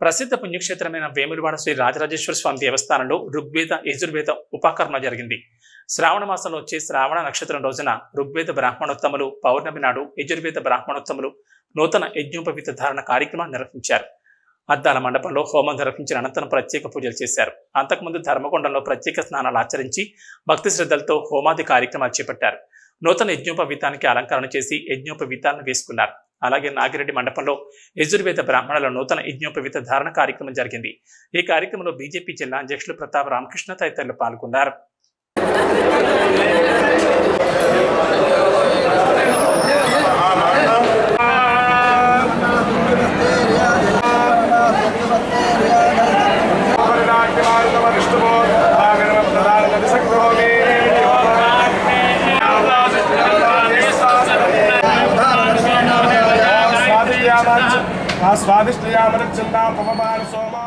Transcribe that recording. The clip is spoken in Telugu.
ప్రసిద్ధ పుణ్యక్షేత్రమైన వేములవాడ శ్రీ రాజరాజేశ్వర స్వామి దేవస్థానంలో ఋగ్వేద యజుర్వేద ఉపకర్మ జరిగింది. శ్రావణ మాసంలో వచ్చే శ్రావణ నక్షత్రం రోజున ఋగ్వేద బ్రాహ్మణోత్తములు పౌర్ణమి నాడు యజుర్వేద బ్రాహ్మణోత్తములు నూతన యజ్ఞోపవిత ధారణ కార్యక్రమాన్ని నిర్వహించారు. అద్దాల మండపంలో హోమం నిర్వహించిన అనంతరం ప్రత్యేక పూజలు చేశారు. అంతకుముందు ధర్మకొండంలో ప్రత్యేక స్నానాలు ఆచరించి భక్తి శ్రద్ధలతో హోమాది కార్యక్రమాలు చేపట్టారు. నూతన యజ్ఞోపవీతానికి అలంకరణ చేసి యజ్ఞోపవీతాలను వేసుకున్నారు. అలాగే నాగిరెడ్డి మండపంలో యజుర్వేద బ్రాహ్మణుల నూతన యజ్ఞోపవిత ధారణ కార్యక్రమం జరిగింది. ఈ కార్యక్రమంలో బీజేపీ జిల్లా అధ్యక్షులు ప్రతాప్ రామకృష్ణ తదితరులు పాల్గొన్నారు. స్వాదిష్టయామన చిన్నా పవమాన సోమో